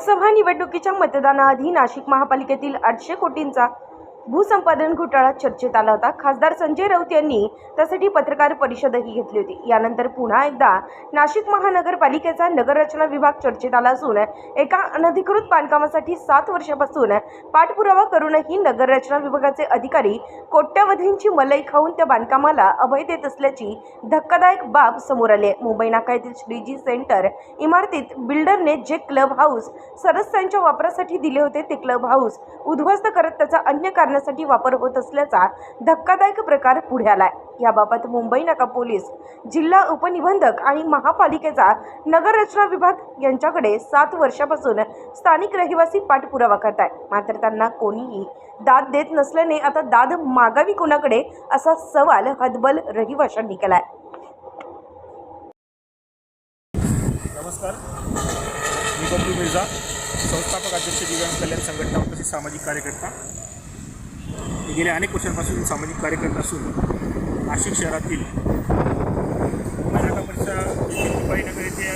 लोकसभा निवडणुकीच्या मतदानाआधी नाशिक महापालिकेतील आठशे कोटींचा भूसंपादन घोटाळा चर्चेत आला होता. खासदार संजय राऊत यांनी त्यासाठी पत्रकार परिषदही घेतली होती. यानंतर पुन्हा एकदा नाशिक महानगरपालिकेचा नगररचना विभाग चर्चेत आला असून एका अनधिकृत बांधकामासाठी सात वर्षापासून पाठपुरावा करूनही नगररचना विभागाचे अधिकारी कोट्यवधींची मलई खाऊन त्या बांधकामाला अभय देत असल्याची धक्कादायक बाब समोर आली आहे. मुंबई नाका येथील श्रीजी सेंटर इमारतीत बिल्डरने जे क्लब हाऊस सदस्यांच्या वापरासाठी दिले होते ते क्लब हाऊस उद्ध्वस्त करत त्याचा अन्य कारण मारण्यासाठी वापर होत असल्याचा धक्कादायक प्रकार पुढे आलाय. याबाबत मुंबई नाका पोलीस जिल्हा उपनिबंधक आणि महापालिकेचा नगररचना विभाग यांच्याकडे सात वर्षापासून स्थानिक रहिवासी पाठपुरावा करत आहे मात्र त्यांना कोणीही दाद देत नसल्याने आता दाद मागावी कोणाकडे असा सवाल हदबल रहिवाशांनी केलाय. नमस्कार. मी बबलू मिर्झा संस्थापक अध्यक्ष दिव्यांग कल्याण संघटना तसेच सामाजिक कार्यकर्ता. मी गेल्या अनेक वर्षांपासून सामाजिक कार्यकर्ता असून नाशिक शहरातील नाका येथे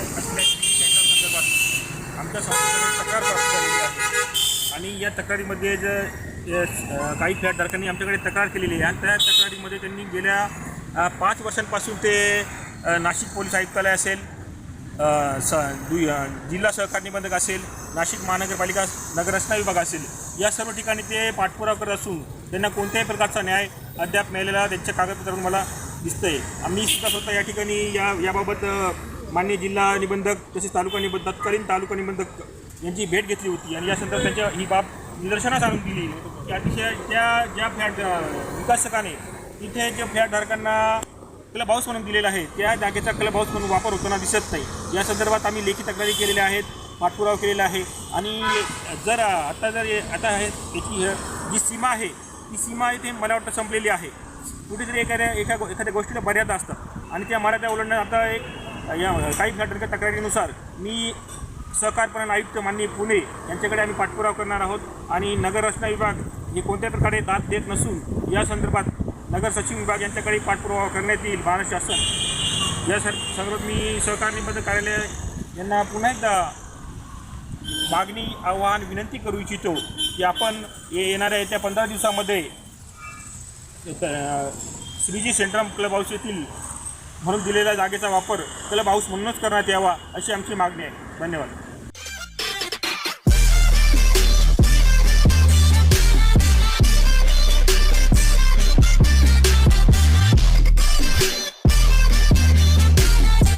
संदर्भात आमच्या संस्थेकडे तक्रार प्राप्त झालेली आहे. आणि या तक्रारीमध्ये जर काही फ्लॅटधारकांनी आमच्याकडे तक्रार केलेली आहे. आणि त्या तक्रारीमध्ये त्यांनी गेल्या पाच वर्षांपासून ते नाशिक पोलीस आयुक्तालय असेल स दु जिल्हा सहकार निबंधक असेल नाशिक महानगरपालिका नगररचना विभाग असेल या सर्व ठिकाणी ते पाठपुरावा करत असून त्यांना कोणत्याही प्रकारचा न्याय अद्याप मिळालेला त्यांच्या कागदपत्रातून मला दिसतंय. आम्ही सुद्धा स्वतः या ठिकाणी या याबाबत मान्य जिल्हा निबंधक तसेच तालुका निबंधक तत्कालीन तालुका निबंधक यांची भेट घेतली होती आणि या संदर्भात त्यांच्या ही बाब निदर्शनास आणून दिली. की अतिशय त्या ज्या फ्लॅट विकासकाने तिथे जे फ्लॅटधारकांना क्लब हाऊस म्हणून दिलेला आहे त्या जागेचा क्लब हाऊस म्हणून वापर होताना दिसत नाही. या संदर्भात आम्ही लेखी तक्रारी केलेल्या आहेत पाठपुरावा केलेला आहे. आणि जर आता जर आता हे याची जी सीमा आहे ती सीमा आहे ते मला वाटतं संपलेली आहे. कुठेतरी एखाद्या एका एखाद्या गोष्टीला मर्यादा असतात. आणि त्या मर्यादा ओलांडणं आता एक या काही घटनेच्या तक्रारीनुसार मी सहकारपणन आयुक्त माननीय पुणे यांच्याकडे आम्ही पाठपुरावा करणार आहोत. आणि नगररचना विभाग हे कोणत्या प्रकारे दाद देत नसून या संदर्भात नगर सचिव विभाग यांच्याकडे पाठपुरावा करण्यात येईल महाराष्ट्र शासन. या सर संदर्भात मी सहकार निबंधक कार्यालय यांना पुन्हा एकदा मागणी आव्हान विनंती करू इच्छितो की आपण ये- येणाऱ्या येत्या पंधरा दिवसामध्ये श्रीजी सेंट्रम क्लब हाऊस येथील म्हणून दिलेल्या जागेचा वापर क्लब हाऊस म्हणूनच करण्यात यावा अशी आमची मागणी आहे. धन्यवाद.